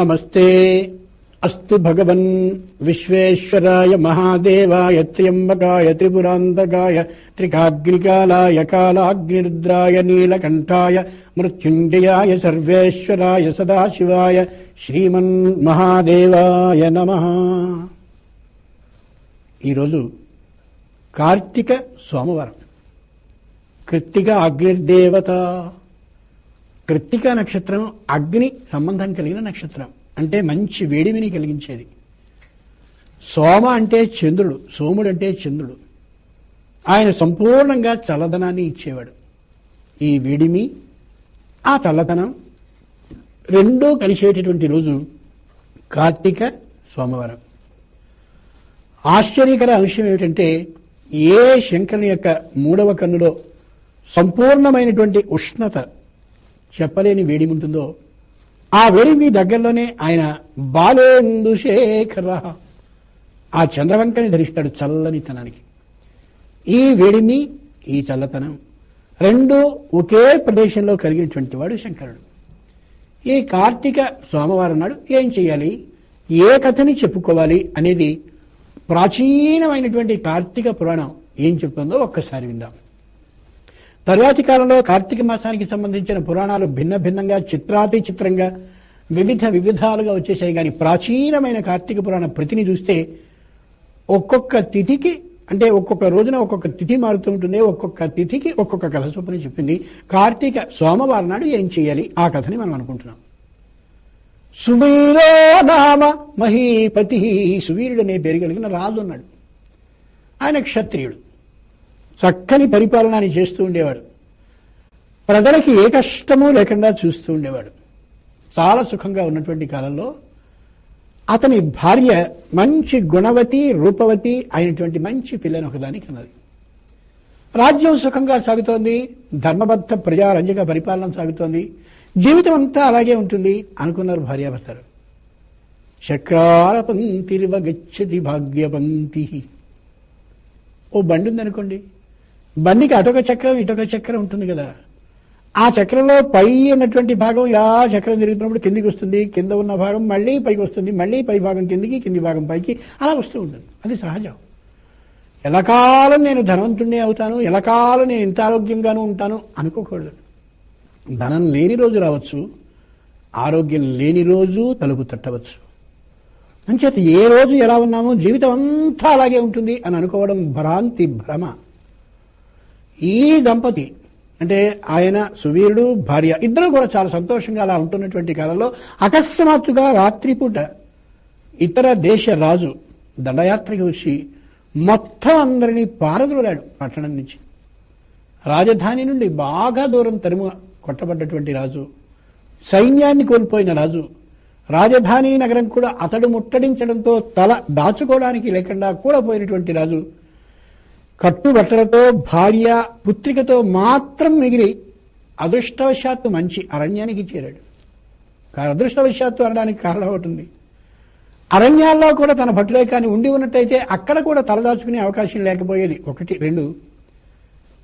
నమస్తే. అస్తు భగవన్ విశ్వేశ్వరాయ మహాదేవాయ త్ర్యంబకాయ త్రిపురాంతకాయ త్రికాగ్నికాలాయ కాలాగ్నిరుద్రాయ నీలకంఠాయ మృత్యుంజయాయ సర్వేశ్వరాయ సదాశివాయ శ్రీమన్ మహాదేవాయ నమ. ఈరోజు కార్తీక సోమవారం. కృత్తిక అగ్నిర్దేవత. కృత్తికా నక్షత్రం అగ్ని సంబంధం కలిగిన నక్షత్రం. అంటే మంచి వేడిమిని కలిగించేది. సోమ అంటే చంద్రుడు సోముడు అంటే చంద్రుడు. ఆయన సంపూర్ణంగా చల్లదనాన్ని ఇచ్చేవాడు. ఈ వేడిమి ఆ చల్లదనం రెండూ కలిసేటటువంటి రోజు కార్తీక సోమవారం. ఆశ్చర్యకర అంశం ఏమిటంటే ఏ శంకరుని యొక్క మూడవ కన్నులో సంపూర్ణమైనటువంటి ఉష్ణత చెప్పలేని వేడిమి ఉంటుందో? ఆ వేడిమి దగ్గరలోనే ఆయన బాలేందు శేఖర. ఆ చంద్రవంకని ధరిస్తాడు చల్లనితనానికి. ఈ వేడిమి ఈ చల్లతనం రెండు ఒకే ప్రదేశంలో కలిగినటువంటి వాడు శంకరుడు. ఈ కార్తీక సోమవారం నాడు ఏం చేయాలి ఏ కథని చెప్పుకోవాలి అనేది ప్రాచీనమైనటువంటి కార్తీక పురాణం ఏం చెప్తుందో ఒక్కసారి విందాం. తరువాతి కాలంలో కార్తీక మాసానికి సంబంధించిన పురాణాలు భిన్న భిన్నంగా చిత్రాతి చిత్రంగా వివిధ వివిధాలుగా వచ్చేసాయి కానీ ప్రాచీనమైన కార్తీక పురాణ ప్రతిని చూస్తే ఒక్కొక్క తిథికి అంటే ఒక్కొక్క రోజున ఒక్కొక్క తిథి మారుతూ ఉంటుంది. ఒక్కొక్క తిథికి ఒక్కొక్క కథ చొప్పున చెప్పింది. కార్తీక సోమవారం నాడు ఏం చేయాలి? ఆ కథని మనం అనుకుంటున్నాం. సువీరో నామ మహీపతి. సువీరుడు అనే పేరు కలిగిన రాజు ఉన్నాడు. ఆయన క్షత్రియుడు. చక్కని పరిపాలనని చేస్తూ ఉండేవాడు. ప్రజలకి ఏ కష్టము లేకుండా చూస్తూ ఉండేవాడు. చాలా సుఖంగా ఉన్నటువంటి కాలంలో అతని భార్య మంచి గుణవతి రూపవతి అయినటువంటి మంచి పిల్లని ఒకదానికి అన్నది రాజ్యం సుఖంగా సాగుతోంది ధర్మబద్ధ ప్రజారంజక పరిపాలన సాగుతోంది జీవితం అంతా అలాగే ఉంటుంది అనుకున్నారు భార్యాభర్తలు. చక్రారపంతిర్వ గచ్చతి భాగ్యపంక్తి ఓ బండి ఉందనుకోండి బండికి అటొక చక్రం ఇటొక చక్రం ఉంటుంది కదా. ఆ చక్రంలో పై ఉన్నటువంటి భాగం ఇలా చక్రం తిరుగుతున్నప్పుడు కిందికి వస్తుంది కింద ఉన్న భాగం మళ్ళీ పైకి వస్తుంది మళ్ళీ పై భాగం కిందికి కింది భాగం పైకి అలా వస్తూ ఉంటుంది. అది సహజం. ఎలకాలం నేను ధనవంతుణ్ణి అవుతాను ఎలకాలం నేను ఇంత ఆరోగ్యంగానూ ఉంటాను అనుకోకూడదు. ధనం లేని రోజు రావచ్చు ఆరోగ్యం లేని రోజు తలుపు తట్టవచ్చు. అంచేత ఏ రోజు ఎలా ఉన్నామో జీవితం అంతా అలాగే ఉంటుంది అని అనుకోవడం భ్రాంతి భ్రమ. ఈ దంపతి అంటే ఆయన సువీరుడు భార్య ఇద్దరు కూడా చాలా సంతోషంగా అలా ఉంటున్నటువంటి కాలంలో అకస్మాత్తుగా రాత్రిపూట ఇతర దేశ రాజు దండయాత్రకి వచ్చి మొత్తం అందరినీ పారదోలాడు పట్టణం నుంచి. రాజధాని నుండి బాగా దూరం తరుము కొట్టబడ్డటువంటి రాజు సైన్యాన్ని కోల్పోయిన రాజు రాజధాని నగరం కూడా అతడు ముట్టడించడంతో తల దాచుకోవడానికి లేకుండా కూడా పోయినటువంటి రాజు కట్టుబట్టలతో భార్య పుత్రికతో మాత్రం మిగిలి అదృష్టవశాత్తు మంచి అరణ్యానికి చేరాడు. కా- అదృష్టవశాత్తు అనడానికి కారణం ఒకటి అరణ్యాల్లో కూడా తన భటులే కానీ ఉండి ఉన్నట్టయితే అక్కడ కూడా తలదాచుకునే అవకాశం లేకపోయేది ఒకటి. రెండు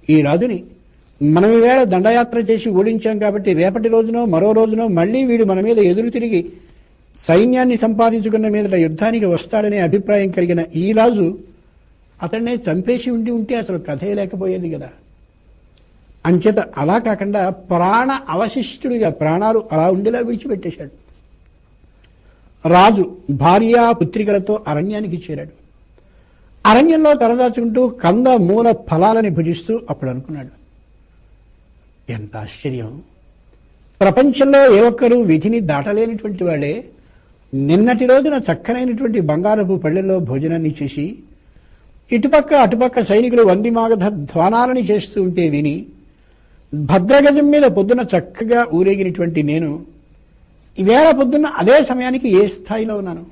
ఈ రాజుని మనం ఈవేళ దండయాత్ర చేసి ఓడించాం కాబట్టి రేపటి రోజునో మరో రోజునో మళ్ళీ వీడు మన మీద ఎదురు తిరిగి సైన్యాన్ని సంపాదించుకున్న మీద యుద్ధానికి వస్తాడనే అభిప్రాయం కలిగిన ఈ రాజు అతన్నే చంపేసి ఉండి ఉంటే అసలు కథే లేకపోయేది కదా. అంచేత అలా కాకుండా ప్రాణ అవశిష్టుడిగా ప్రాణాలు అలా ఉండేలా విడిచిపెట్టేశాడు. రాజు భార్య పుత్రికలతో అరణ్యానికి చేరాడు. అరణ్యంలో తలదాచుకుంటూ కంద మూల ఫలాలని భుజిస్తూ అప్పుడు అనుకున్నాడు. ఎంత ఆశ్చర్యం! ప్రపంచంలో ఏ ఒక్కరూ విధిని దాటలేనటువంటి వాడే నిన్నటి రోజున చక్కనైనటువంటి బంగారపు పళ్ళెల్లో భోజనాన్ని చేసి ఇటుపక్క అటుపక్క సైనికులు వందిమాగధ ధ్వానాలని చేస్తూ ఉంటే విని భద్రగజం మీద పొద్దున చక్కగా ఊరేగినటువంటి నేను ఈవేళ పొద్దున్న అదే సమయానికి ఏ స్థాయిలో ఉన్నాను?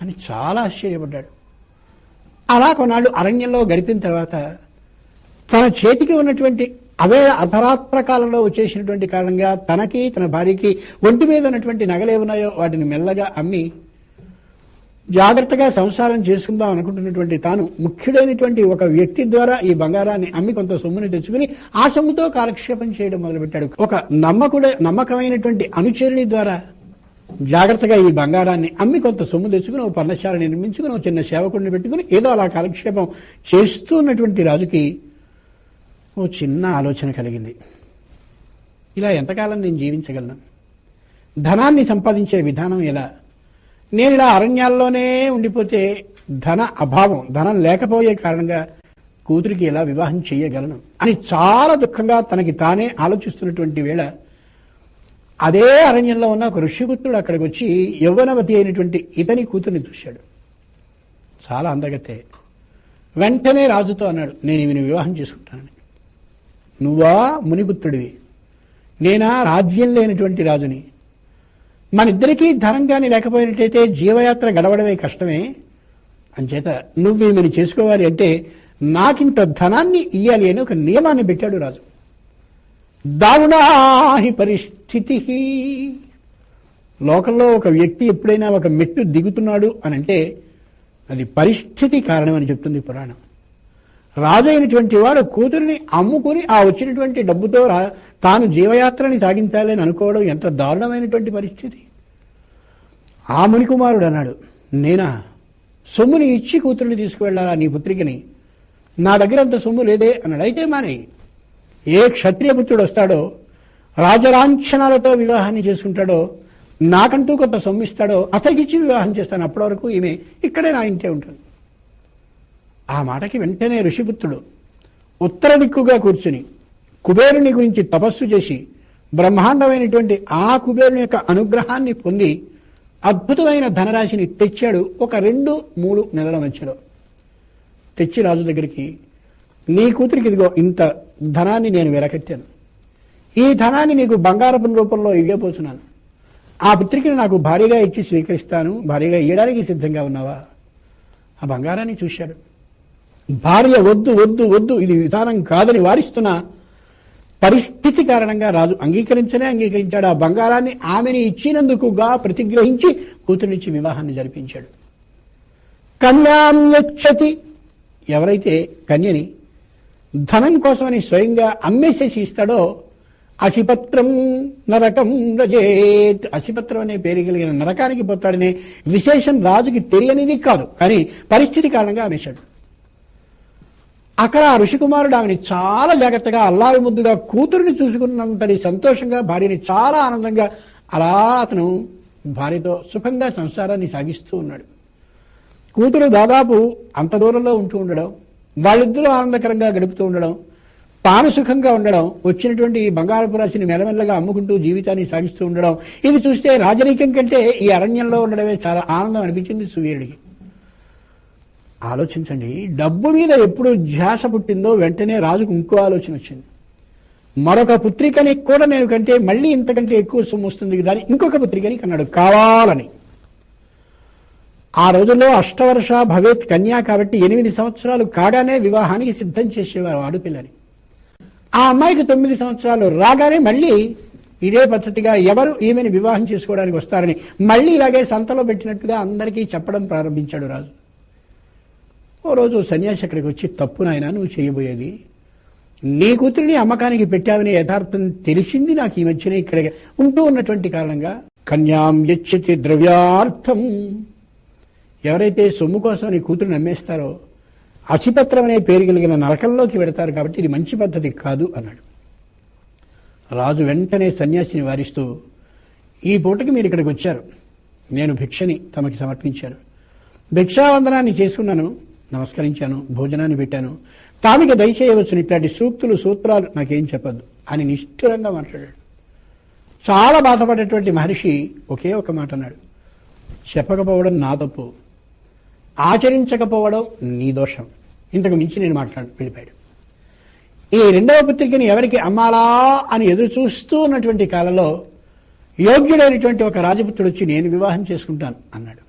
అని చాలా ఆశ్చర్యపడ్డాడు. అలా కొన్నాళ్ళు అరణ్యంలో గడిపిన తర్వాత తన చేతికి ఉన్నటువంటి అవే అర్ధరాత్ర కాలంలో వచ్చేసినటువంటి కారణంగా తనకి తన భార్యకి ఒంటి మీద ఉన్నటువంటి నగలే ఉన్నాయో వాటిని మెల్లగా అమ్మి జాగ్రత్తగా సంసారం చేసుకుందాం అనుకుంటున్నటువంటి తాను ముఖ్యుడైనటువంటి ఒక వ్యక్తి ద్వారా ఈ బంగారాన్ని అమ్మి కొంత సొమ్ముని తెచ్చుకుని ఆ సొమ్ముతో కాలక్షేపం చేయడం మొదలుపెట్టాడు. ఒక నమ్మకుడ నమ్మకమైనటువంటి అనుచరుని ద్వారా జాగ్రత్తగా ఈ బంగారాన్ని అమ్మి కొంత సొమ్ము తెచ్చుకుని ఓ పర్ణశాల నిర్మించుకుని ఒక చిన్న సేవకుడిని పెట్టుకుని ఏదో అలా కాలక్షేపం చేస్తూ ఉన్నటువంటి రాజుకి ఓ చిన్న ఆలోచన కలిగింది. ఇలా ఎంతకాలం నేను జీవించగలను? ధనాన్ని సంపాదించే విధానం ఎలా? నేను ఇలా అరణ్యాల్లోనే ఉండిపోతే ధన అభావం ధనం లేకపోయే కారణంగా కూతురికి ఇలా వివాహం చేయగలను అని చాలా దుఃఖంగా తనకి తానే ఆలోచిస్తున్నటువంటి వేళ అదే అరణ్యంలో ఉన్న ఒక ఋషిపుత్రుడు అక్కడికి వచ్చి యవ్వనవతి అయినటువంటి ఇతని కూతుర్ని చూశాడు. చాలా అందగతే వెంటనే రాజుతో అన్నాడు నేను ఈమెను వివాహం చేసుకుంటానని. నువ్వా మునిపుత్రుడివి? నేనా రాజ్యం లేనటువంటి రాజుని? మన ఇద్దరికీ ధనం కానీ లేకపోయినట్టయితే జీవయాత్ర గడవడమే కష్టమే. అంచేత నువ్వు ఈమెను చేసుకోవాలి అంటే నాకింత ధనాన్ని ఇయ్యాలి అని ఒక నియమాన్ని పెట్టాడు రాజు. దారుణాహి పరిస్థితి లోకంలో ఒక వ్యక్తి ఎప్పుడైనా ఒక మెట్టు దిగుతున్నాడు అని అంటే అది పరిస్థితి కారణం అని చెప్తుంది పురాణం. రాజైనటువంటి వాడు కూతురిని అమ్ముకుని ఆ వచ్చినటువంటి డబ్బుతో రా తాను జీవయాత్రని సాగించాలని అనుకోవడం ఎంత దారుణమైనటువంటి పరిస్థితి. ఆ మునికుమారుడు అన్నాడు నేనా? సొమ్ముని ఇచ్చి కూతురిని తీసుకువెళ్ళాలా నీ పుత్రికని నా? దగ్గర అంత సొమ్ము లేదే అన్నాడు. అయితే మానే ఏ క్షత్రియ పుత్రుడు వస్తాడో రాజలాంఛనాలతో వివాహాన్ని చేసుకుంటాడో నాకంటూ కొంత సొమ్ము ఇస్తాడో అతగిచ్చి వివాహం చేస్తాను. అప్పటి వరకు ఈమె ఇక్కడే నా ఇంటే ఉంటుంది. ఆ మాటకి వెంటనే ఋషిపుత్రుడు ఉత్తర దిక్కుగా కూర్చుని కుబేరుని గురించి తపస్సు చేసి బ్రహ్మాండమైనటువంటి ఆ కుబేరుని యొక్క అనుగ్రహాన్ని పొంది అద్భుతమైన ధనరాశిని తెచ్చాడు ఒక రెండు మూడు నెలల మధ్యలో. తెచ్చి రాజు దగ్గరికి నీ కూతురికి ఇదిగో ఇంత ధనాన్ని నేను వెలకట్టాను. ఈ ధనాన్ని నీకు బంగారపు రూపంలో ఇవ్వబోతున్నాను. ఆ పుత్రికను నాకు భారీగా ఇచ్చి స్వీకరిస్తాను. భారీగా ఇవ్వడానికి సిద్ధంగా ఉన్నావా? ఆ బంగారాన్ని చూశాడు. భార్య వద్దు వద్దు వద్దు ఇది విధానం కాదని వారిస్తున్న పరిస్థితి కారణంగా రాజు అంగీకరించనే అంగీకరించాడు. ఆ బంగారాన్ని ఆమెని ఇచ్చినందుకుగా ప్రతిగ్రహించి కూతురునిచ్చి వివాహాన్ని జరిపించాడు. కన్యాం ఎవరైతే కన్యని ధనం కోసమని స్వయంగా అమ్మేసేసి ఇస్తాడో అసిపత్రం నరకం రజేత్. అసిపత్రం అనే పేరు కలిగిన నరకానికి పోతాడనే విశేషం రాజుకి తెలియనిది కాదు. కానీ పరిస్థితి కారణంగా అమేశాడు అక్కడ ఆ ఋషికుమారుడు ఆమెని చాలా జాగ్రత్తగా అల్లారు ముద్దుగా కూతురిని చూసుకున్నంతటి సంతోషంగా భార్యని చాలా ఆనందంగా అలా అతను భార్యతో సుఖంగా సంసారాన్ని సాగిస్తూ ఉన్నాడు. కూతురు దాదాపు అంత దూరంలో ఉంటూ ఉండడం వాళ్ళిద్దరూ ఆనందకరంగా గడుపుతూ ఉండడం తాను సుఖంగా ఉండడం వచ్చినటువంటి ఈ బంగారపు రాశిని మెల్లమెల్లగా అమ్ముకుంటూ జీవితాన్ని సాగిస్తూ ఉండడం ఇది చూస్తే రాజనీకం కంటే ఈ అరణ్యంలో ఉండడమే చాలా ఆనందం అనిపించింది సువీరుడికి. ఆలోచించండి. డబ్బు మీద ఎప్పుడు ధ్యాస పుట్టిందో వెంటనే రాజుకు ఇంకో ఆలోచన వచ్చింది. మరొక పుత్రికని కూడా నేను కంటే మళ్ళీ ఇంతకంటే ఎక్కువ సొమ్ము వస్తుంది. కదా ఇంకొక పుత్రికని కన్నాడు. కావాలని. ఆ రోజుల్లో అష్టవర్ష భవేత్ కన్యా కాబట్టి ఎనిమిది సంవత్సరాలు కాగానే వివాహానికి సిద్ధం చేసేవారు ఆడపిల్లని. ఆ అమ్మాయికి తొమ్మిది సంవత్సరాలు రాగానే మళ్ళీ ఇదే పద్ధతిగా ఎవరు ఈమెను వివాహం చేసుకోవడానికి వస్తారని మళ్ళీ ఇలాగే సంతలో పెట్టినట్టుగా అందరికీ చెప్పడం ప్రారంభించాడు రాజు. ఓ రోజు సన్యాసి అక్కడికి వచ్చి తప్పు నాయన నువ్వు చేయబోయేది. నీ కూతురిని అమ్మకానికి పెట్టావని యథార్థం తెలిసింది నాకు ఈ మధ్యనే ఇక్కడ ఉంటూ ఉన్నటువంటి కారణంగా. కన్యాం యచ్చతి ద్రవ్యార్థం. ఎవరైతే సొమ్ము కోసం నీ కూతురుని అమ్మేస్తారో అసిపత్రం అనే పేరు కలిగిన నరకంలోకి పెడతారు కాబట్టి ఇది మంచి పద్ధతి కాదు అన్నాడు. రాజు వెంటనే సన్యాసిని వారిస్తూ ఈ పూటకి మీరు ఇక్కడికి వచ్చారు. నేను భిక్షని తమకి సమర్పించాను. భిక్షావందనాన్ని చేసుకున్నాను. నమస్కరించాను భోజనాన్ని పెట్టాను. తామికి దయచేయవచ్చును ఇట్లాంటి సూక్తులు సూత్రాలు నాకేం చెప్పద్దు అని నిష్ఠురంగా మాట్లాడాడు. చాలా బాధపడేటువంటి మహర్షి ఒకే ఒక మాట అన్నాడు. చెప్పకపోవడం నా తప్పు ఆచరించకపోవడం నీ దోషం. ఇంతకు మించి నేను మాట్లాడు వెళ్ళిపోయాడు. ఈ రెండవ పుత్రికని ఎవరికి అమ్మాలా అని ఎదురు చూస్తూ ఉన్నటువంటి కాలంలో యోగ్యుడైనటువంటి ఒక రాజపుత్రుడు వచ్చి నేను వివాహం చేసుకుంటాను అన్నాడు.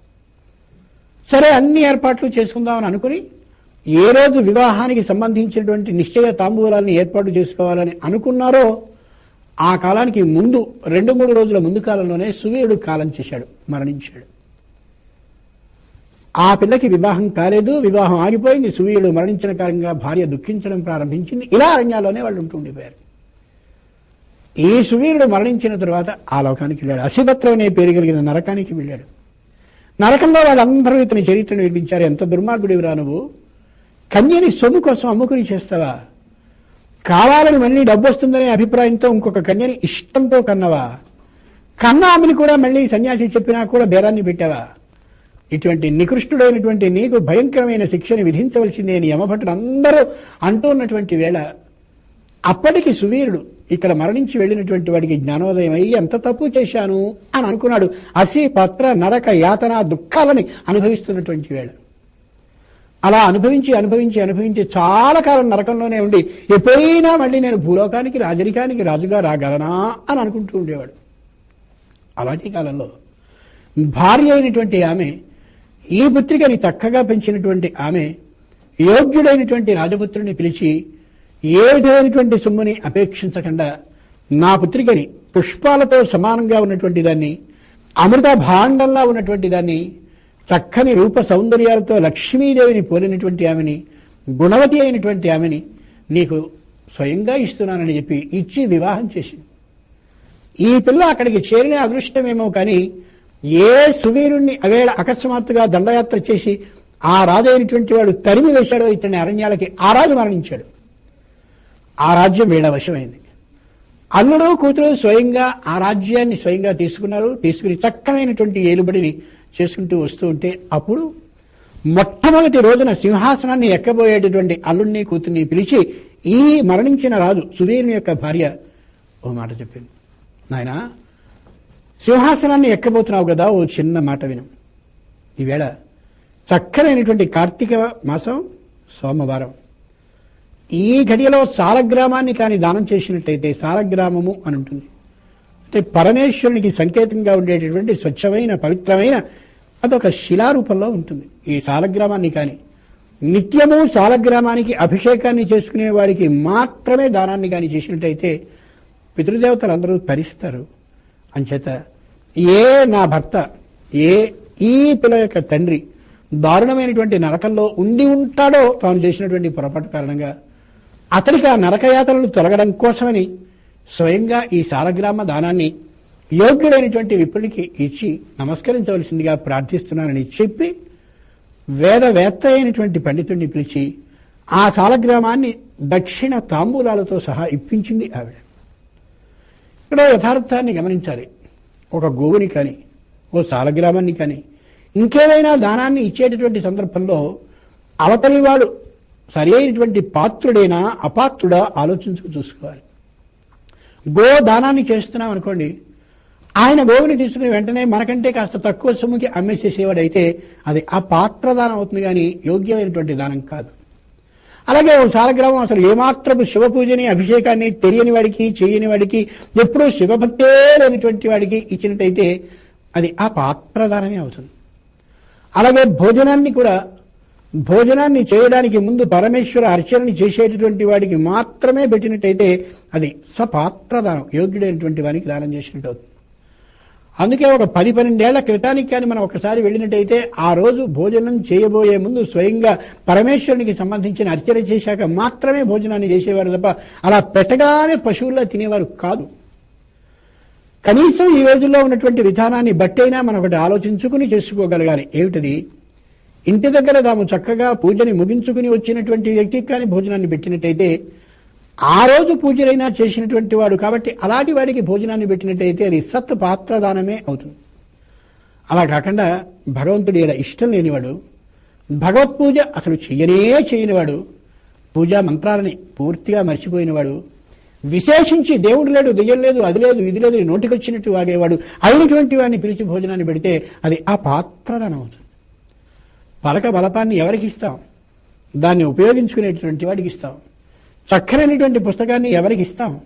సరే అన్ని ఏర్పాట్లు చేసుకుందామని అనుకుని ఏ రోజు వివాహానికి సంబంధించినటువంటి నిశ్చయ తాంబూలాన్ని ఏర్పాటు చేసుకోవాలని అనుకున్నారో ఆ కాలానికి ముందు రెండు మూడు రోజుల ముందు కాలంలోనే సువీరుడు కాలం చేశాడు మరణించాడు. ఆ పిల్లకి వివాహం కాలేదు వివాహం ఆగిపోయింది సువీయుడు మరణించిన కారణంగా భార్య దుఃఖించడం ప్రారంభించింది ఇలా అరణ్యాల్లోనే వాళ్ళు ఉంటూ ఉండిపోయారు. ఈ సువీరుడు మరణించిన తర్వాత ఆ లోకానికి వెళ్ళాడు అసిభత్రం అనే పేరు కలిగిన నరకానికి వెళ్ళాడు. నరకంలో వాళ్ళందరూ ఇతని చరిత్రను నిర్మించారు. ఎంత దుర్మార్గుడివిరా నువ్వు. కన్యని సొమ్ము కోసం అమ్ముకుని చేస్తావా? కావాలని మళ్ళీ డబ్బు వస్తుందనే అభిప్రాయంతో ఇంకొక కన్యని ఇష్టంతో కన్నవా? కన్న ఆమెని కూడా మళ్ళీ సన్యాసి చెప్పినా కూడా బేరాన్ని పెట్టావా? ఇటువంటి నికృష్టుడైనటువంటి నీకు భయంకరమైన శిక్షని విధించవలసిందే అని యమభటుడు అందరూ అంటూ ఉన్నటువంటి వేళ అప్పటికి సువీరుడు ఇక్కడ మరణించి వెళ్ళినటువంటి వాడికి జ్ఞానోదయం అయ్యి ఎంత తప్పు చేశాను అని అనుకున్నాడు. అసి పత్ర నరక యాతన దుఃఖాలని అనుభవిస్తున్నటువంటి వేళ. అలా అనుభవించి అనుభవించి అనుభవించి చాలా కాలం నరకంలోనే ఉండి ఎప్పుడైనా మళ్ళీ నేను భూలోకానికి రాజరికానికి రాజుగా రాగలనా అని అనుకుంటూ ఉండేవాడు. అలాంటి కాలంలో భార్య అయినటువంటి ఆమె ఈ పుత్రికని చక్కగా పెంచినటువంటి ఆమె యోగ్యుడైనటువంటి రాజపుత్రుని పిలిచి ఏ విధమైనటువంటి సొమ్ముని అపేక్షించకుండా నా పుత్రికని పుష్పాలతో సమానంగా ఉన్నటువంటి దాన్ని అమృత భాండంలా ఉన్నటువంటి దాన్ని చక్కని రూప సౌందర్యాలతో లక్ష్మీదేవిని పోలినటువంటి ఆమెని గుణవతి అయినటువంటి ఆమెని నీకు స్వయంగా ఇస్తున్నానని చెప్పి ఇచ్చి వివాహం చేసింది. ఈ పిల్ల అక్కడికి చేరిన అదృష్టమేమో కానీ ఏ సువీరుణ్ణి అవేళ అకస్మాత్తుగా దండయాత్ర చేసి ఆ రాజు అయినటువంటి వాడు తరిమి వేశాడో ఇతని అరణ్యాలకి ఆ రాజు మరణించాడు. ఆ రాజ్యం వీళ్ళ వశమైంది? అల్లుడు కూతురు స్వయంగా ఆ రాజ్యాన్ని స్వయంగా తీసుకున్నారు తీసుకుని చక్కనైనటువంటి ఏలుబడిని చేసుకుంటూ వస్తూ ఉంటే అప్పుడు మొట్టమొదటి రోజున సింహాసనాన్ని ఎక్కబోయేటటువంటి అల్లుడిని కూతుర్ని పిలిచి ఈ మరణించిన రాజు సుధీర్ని యొక్క భార్య ఓ మాట చెప్పింది. నాయన సింహాసనాన్ని ఎక్కబోతున్నావు కదా ఓ చిన్న మాట విను. ఈవేళ చక్కనైనటువంటి కార్తీక మాసం సోమవారం. ఈ ఘడియలో సాలగ్రామాన్ని కానీ దానం చేసినట్టయితే సాలగ్రామము అని ఉంటుంది. అంటే పరమేశ్వరునికి సంకేతంగా ఉండేటటువంటి స్వచ్ఛమైన పవిత్రమైన అదొక శిలారూపంలో ఉంటుంది. ఈ సాలగ్రామాన్ని కానీ నిత్యము సాలగ్రామానికి అభిషేకాన్ని చేసుకునే వారికి మాత్రమే దానాన్ని కానీ చేసినట్టయితే పితృదేవతలు అందరూ తరిస్తారు. అంచేత ఏ నా భర్త ఏ ఈ పిల్ల యొక్క తండ్రి దారుణమైనటువంటి నరకంలో ఉండి ఉంటాడో తాను చేసినటువంటి పొరపాటు కారణంగా అతడికి ఆ నరకయాత్రలు తొలగడం కోసమని స్వయంగా ఈ సారగ్రామ దానాన్ని యోగ్యుడైనటువంటి విప్రుడికి ఇచ్చి నమస్కరించవలసిందిగా ప్రార్థిస్తున్నానని చెప్పి వేదవేత్త అయినటువంటి పండితుడిని పిలిచి ఆ సాలగ్రామాన్ని దక్షిణ తాంబూలాలతో సహా ఇప్పించింది ఆవిడ. ఇక్కడ యథార్థాన్ని గమనించాలి. ఒక గోవుని కానీ ఓ సాలగ్రామాన్ని కానీ ఇంకేదైనా దానాన్ని ఇచ్చేటటువంటి సందర్భంలో అవతలి వాడు సరి అయినటువంటి పాత్రుడైనా అపాత్రుడా ఆలోచించుకు చూసుకోవాలి. గో దానాన్ని చేస్తున్నాం అనుకోండి ఆయన గోవుని తీసుకుని వెంటనే మనకంటే కాస్త తక్కువ సొమ్ముకి అమ్మేసేసేవాడైతే అది ఆ పాత్ర దానం అవుతుంది కానీ యోగ్యమైనటువంటి దానం కాదు. అలాగే ఓ సాలగ్రామం అసలు ఏమాత్రపు శివ పూజని అభిషేకాన్ని తెలియని వాడికి చేయని వాడికి ఎప్పుడూ శివభక్తే లేనిటువంటి వాడికి ఇచ్చినట్టయితే అది ఆ పాత్రదానమే అవుతుంది. అలాగే భోజనాన్ని కూడా భోజనాన్ని చేయడానికి ముందు పరమేశ్వర అర్చనని చేసేటటువంటి వాడికి మాత్రమే పెట్టినట్టయితే అది సపాత్రదానం యోగ్యుడైనటువంటి వానికి దానం చేసినట్టు అవుతుంది. అందుకే ఒక పది పన్నెండేళ్ళ క్రితానికి కానీ మనం ఒకసారి వెళ్ళినట్టయితే ఆ రోజు భోజనం చేయబోయే ముందు స్వయంగా పరమేశ్వరునికి సంబంధించిన అర్చన చేశాక మాత్రమే భోజనాన్ని చేసేవారు తప్ప అలా పెట్టగానే పశువుల్లా తినేవారు కాదు. కనీసం ఈ రోజుల్లో ఉన్నటువంటి విధానాన్ని బట్టైనా మనం ఒకటి ఆలోచించుకుని చేసుకోగలగాలి. ఏమిటది? ఇంటి దగ్గర తాము చక్కగా పూజని ముగించుకుని వచ్చినటువంటి వ్యక్తికి కానీ భోజనాన్ని పెట్టినట్టయితే ఆ రోజు పూజలైనా చేసినటువంటి వాడు కాబట్టి అలాంటి వాడికి భోజనాన్ని పెట్టినట్టయితే అది సత్ పాత్రదానమే అవుతుంది. అలా కాకుండా భగవంతుడి ఇలా ఇష్టం లేనివాడు భగవత్ పూజ అసలు చెయ్యనే చేయనివాడు పూజా మంత్రాలని పూర్తిగా మర్చిపోయినవాడు విశేషించి దేవుడు లేడు దెయ్యం లేదు అది లేదు ఇది లేదు నోటికొచ్చినట్టు వాగేవాడు అయినటువంటి వాడిని పిలిచి భోజనాన్ని పెడితే అది ఆ పాత్రదానం అవుతుంది. పలక బలపాన్ని ఎవరికి ఇస్తాం? దాన్ని ఉపయోగించుకునేటువంటి వాడికి ఇస్తాం. చక్కనైనటువంటి పుస్తకాన్ని ఎవరికి ఇస్తాం?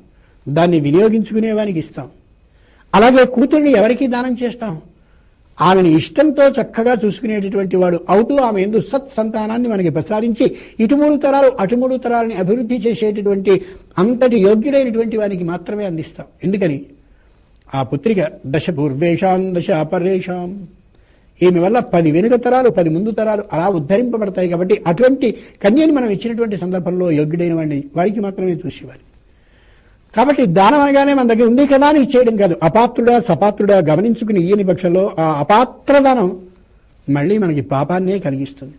దాన్ని వినియోగించుకునేవానికి ఇస్తాం. అలాగే కూతురిని ఎవరికి దానం చేస్తాం? ఆమెను ఇష్టంతో చక్కగా చూసుకునేటటువంటి వాడు అవుతూ ఆమె ఎందు సత్ సంతానాన్ని మనకి ప్రసాదించి ఇటు మూడు తరాలు అటు మూడు తరాలని అభివృద్ధి చేసేటటువంటి అంతటి యోగ్యుడైనటువంటి వానికి మాత్రమే అందిస్తాం. ఎందుకని? ఆ పుత్రిక దశ పూర్వేషాం దశ అపరేషాం. ఈమె వల్ల పది వెనుక తరాలు పది ముందు తరాలు అలా ఉద్ధరింపబడతాయి కాబట్టి అటువంటి కన్యని మనం ఇచ్చినటువంటి సందర్భంలో యోగ్యుడైన వాడిని వాడికి మాత్రమే చూసేవారు. కాబట్టి దానం అనగానే మన దగ్గర ఉంది కదా అని ఇచ్చేయడం కాదు. అపాత్రుడా సపాత్రుడా గమనించుకుని ఈయని పక్షంలో ఆ అపాత్ర దానం మళ్ళీ మనకి పాపాన్నే కలిగిస్తుంది.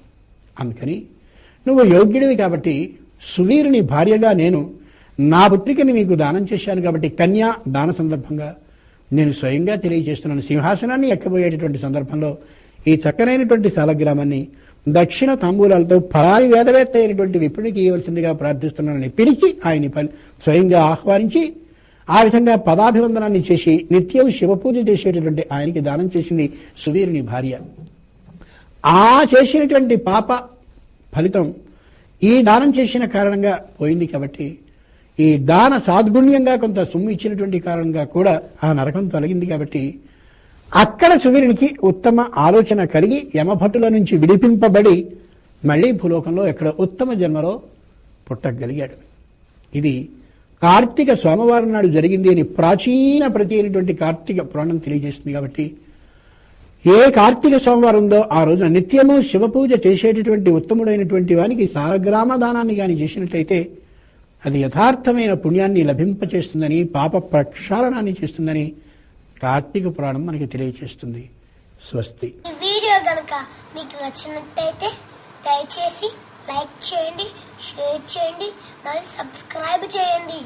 అందుకని నువ్వు యోగ్యుడివి కాబట్టి సువీరుని భార్యగా నేను నా పుత్రికని మీకు దానం చేశాను కాబట్టి కన్యా దాన సందర్భంగా నేను స్వయంగా తెలియజేస్తున్నాను. సింహాసనాన్ని ఎక్కబోయేటటువంటి సందర్భంలో ఈ చక్కనైనటువంటి శాలగ్రామాన్ని దక్షిణ తాంబూలాలతో పరాయి వేదవేత్త అయినటువంటి విప్రుడికి ఇవ్వవలసిందిగా ప్రార్థిస్తున్నానని పిలిచి ఆయన్ని స్వయంగా ఆహ్వానించి ఆ విధంగా పదాభివందనాన్ని చేసి నిత్యం శివపూజ చేసేటటువంటి ఆయనకి దానం చేసింది సువీరుని భార్య. ఆ చేసినటువంటి పాప ఫలితం ఈ దానం చేసిన కారణంగా పోయింది కాబట్టి ఈ దాన సాద్గుణ్యంగా కొంత సొమ్ము ఇచ్చినటువంటి కారణంగా కూడా ఆ నరకం తొలగింది కాబట్టి అక్కడ సువీరునికి ఉత్తమ ఆలోచన కలిగి యమభటుల నుంచి విడిపింపబడి మళ్ళీ భూలోకంలో ఎక్కడ ఉత్తమ జన్మలో పుట్టగలిగాడు. ఇది కార్తీక సోమవారం నాడు జరిగింది అని ప్రాచీన ప్రతి అయినటువంటి కార్తీక పురాణం తెలియజేస్తుంది కాబట్టి ఏ కార్తీక సోమవారం ఉందో ఆ రోజున నిత్యము శివపూజ చేసేటటువంటి ఉత్తముడైనటువంటి వానికి సారగ్రామ దానాన్ని కానీ చేసినట్లయితే అది యథార్థమైన పుణ్యాన్ని లభింపచేస్తుందని పాప ప్రక్షాళనాన్ని చేస్తుందని కార్తీక పురాణం మనకి తెలియచేస్తుంది. స్వస్తి. ఈ వీడియో కనుక మీకు నచ్చినట్టయితే దయచేసి లైక్ చేయండి షేర్ చేయండి మరియు సబ్స్క్రైబ్ చేయండి.